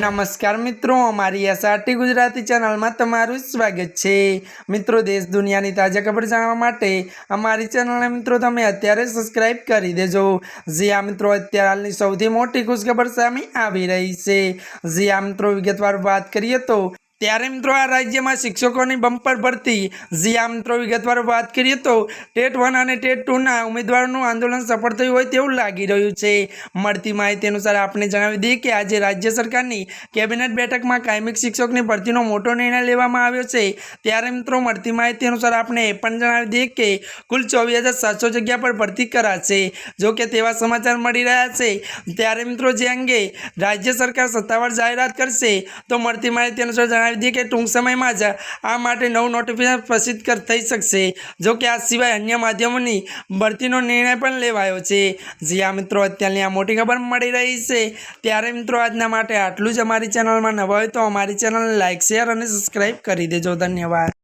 નમસ્કાર મિત્રો, અમારી એસઆરટી ગુજરાતી ચેનલમાં તમારું સ્વાગત છે. મિત્રો, દેશ દુનિયાની તાજા ખબર જાણવા માટે અમારી ચેનલને મિત્રો તમે અત્યારે સબસ્ક્રાઇબ કરી દેજો. આ મિત્રો, અત્યારે હાલની સૌથી મોટી ખુશખબર સામે આવી રહી છે. આ મિત્રો, વિગતવાર વાત કરીએ તો ત્યારે મિત્રો આ રાજ્યમાં શિક્ષકોની બમ્પર ભરતી. જ્યાં મિત્રો વિગતવાર વાત કરીએ તો ટેટ વન અને ટેટ ટુના ઉમેદવારોનું આંદોલન સફળ થયું હોય તેવું લાગી રહ્યું છે. મળતી માહિતી અનુસાર આપણે જણાવી દઈએ કે આજે રાજ્ય સરકારની કેબિનેટ બેઠકમાં કાયમિક શિક્ષકની ભરતીનો મોટો નિર્ણય લેવામાં આવ્યો છે. ત્યારે મિત્રો મળતી માહિતી અનુસાર આપણે એ પણ જણાવી દઈએ કે કુલ ચોવીસ હજાર સાતસો જગ્યા પર ભરતી કરાશે. જો કે તેવા સમાચાર મળી રહ્યા છે. ત્યારે મિત્રો જે અંગે રાજ્ય સરકાર સત્તાવાર જાહેરાત કરશે, તો મળતી માહિતી અનુસાર જણાવી કે ટૂંક સમયમાં જ આ માટે નવું નોટિફિકેશન પ્રસિદ્ધ થઈ શકશે. જો કે આ સિવાય અન્ય માધ્યમોની ભરતીનો નિર્ણય પણ લેવાયો છે. જી આ મિત્રો, અત્યારની આ મોટી ખબર મળી રહી છે. ત્યારે મિત્રો, આજના માટે આટલું જ અમારી ચેનલમાં નવા હોય તો અમારી ચેનલને લાઇક શેર અને સબસ્ક્રાઈબ કરી દેજો. ધન્યવાદ.